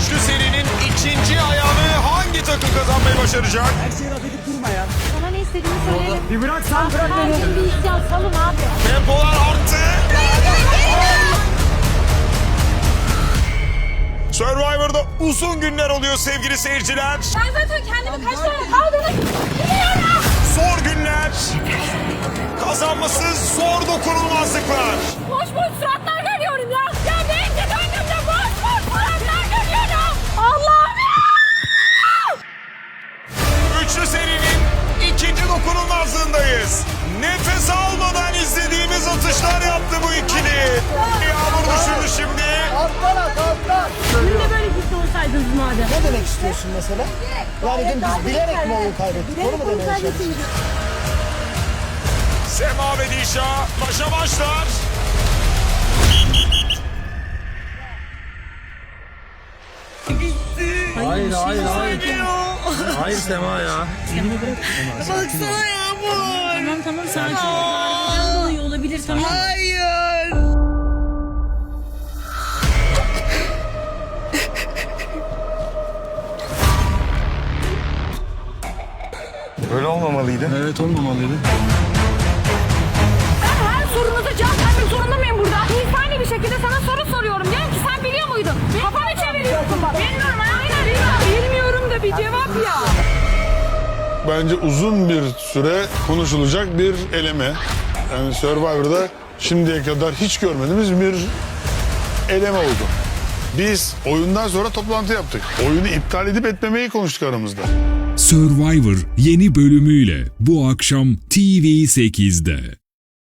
Üçlü serinin ikinci ayağını hangi takım kazanmayı başaracak? Her şeyi laf edip durma ya. Sana ne istediğini söylerim. Bir bırak sen bırak Her beni. bir isyan salın abi. Tempolar arttı. Survivor'da uzun günler oluyor sevgili seyirciler. Ben zaten kendimi kaç tane kaldığını biliyorum. Zor günler. Kazanması zor dokunulmazlıklar. Boş boş suratlar dokunulmazlığındayız. Nefes almadan izlediğimiz atışlar yaptı bu ikili. Yağmur düşürdü şimdi. Alttan at alttan. Dün de böyle ciddi olsaydınız madem. Ne demek istiyorsun mesela? Yani dün biz bilerek mi oyun kaybettik? Onu mu demeye çalışıyorsun? Sema ve Dişa başa başlar. Hayır hayır hayır. Hayır Sema ya. Tamam tamam sakin ol. Harbiden dolayı olabilir tamam. Böyle olmamalıydı. Evet olmamalıydı. Ben her sorunuza cevap vermek zorunda mıyım burada? İnsani bir şekilde sana soru soruyorum. Diyorum ki sen biliyor muydun? Kafanı çeviriyorsun bak. Bence uzun bir süre konuşulacak bir eleme. Yani Survivor'da şimdiye kadar hiç görmediğimiz bir eleme oldu. Biz oyundan sonra toplantı yaptık. Oyunu iptal edip etmemeyi konuştuk aramızda. Survivor yeni bölümüyle bu akşam TV8'de.